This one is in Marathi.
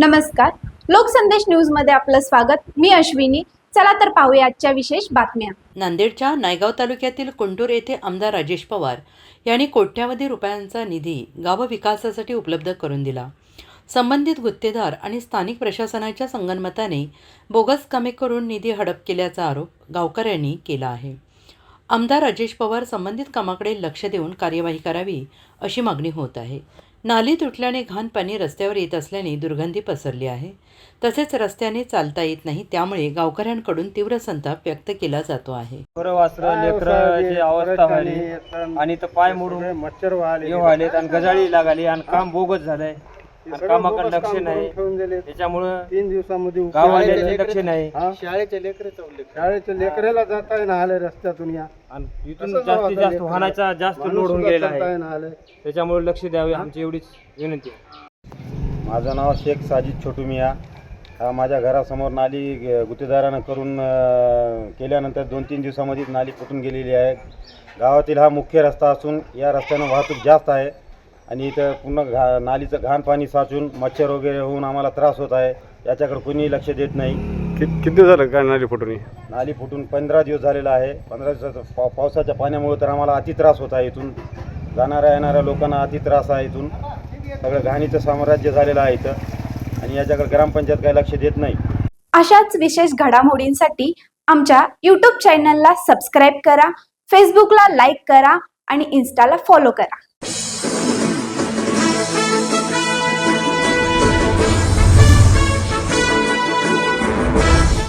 नमस्कार. लोकसंदेश न्यूजमध्ये आपलं स्वागत. मी अश्विनी. चला तर पाहूया आजच्या विशेष बातम्या. नांदेडच्या नायगाव तालुक्यातील कुंटूर येथे आमदार राजेश पवार यांनी कोट्यावधी रुपयांचा निधी गाव विकासासाठी उपलब्ध करून दिला. संबंधित गुत्तेदार आणि स्थानिक प्रशासनाच्या संगनमताने बोगस कामे करून निधी हडप केल्याचा आरोप गावकऱ्यांनी केला आहे. आमदार राजेश पवार संबंधित कामाकडे लक्ष देऊन कार्यवाही करावी अशी मागणी होत आहे. नाली तुटल्याने घाण पाणी रस्त्यावर येत असल्याने दुर्गंधी पसरली आहे. तसेच रस्त्याने चालता येत नाही त्यामुळे गावकऱ्यांकडून तीव्र संताप व्यक्त केला जातो आहे. अवस्था आणि पाय मोडून मच्छर व्हायले आणि गजाळी लागाली आणि काम बोगस झालंय. कामाकडे लक्ष नाही. ठेवून दिले. त्याच्यामुळं तीन दिवसामध्ये गाववाल्याचे लक्ष नाही. हा? शाळेचे लेकर चावले शाळेच्या लेकरेला जाता येईना आले रस्त्यातून या. आणि इथून जास्तीत जावं जास्त लेकरं? वाहनाचा जास्त माणूस लोड होऊन सुद्धा गेलेला चालता आहे. येईना आले. त्याच्यामुळे लक्ष द्यावे आमची एवढीच विनंती आहे. माझं नाव शेख साजिद छोटू मिया हा माझ्या घरासमोर नाली ग- गुत्तेदारानं करून अं, केल्यानंतर दोन तीन दिवसामध्ये नाली फुटून गेलेली आहे. गावातील हा मुख्य रस्ता असून या रस्त्यानं वाहतूक जास्त आहे. आणि इथं पूर्ण घा नालीचं घाण पाणी साचून मच्छर वगैरे होऊन आम्हाला त्रास होत आहे. याच्याकडे कोणीही लक्ष देत नाही. किती दिवस झालं काय नाली फुटून? नाली फुटून पंधरा दिवस झालेला आहे. पंधरा दिवसाचा पाव पावसाच्या पाण्यामुळे तर आम्हाला अति त्रास होत आहे इथून. जाणाऱ्या येणाऱ्या लोकांना अति त्रास आहे इथून. सगळं घाणीचं साम्राज्य झालेलं आहे इथं. आणि याच्याकडे ग्रामपंचायत काही लक्ष देत नाही. अशाच विशेष घडामोडींसाठी आमच्या यूट्यूब चॅनलला सबस्क्राईब करा फेसबुकला लाईक करा आणि इन्स्टाला फॉलो करा.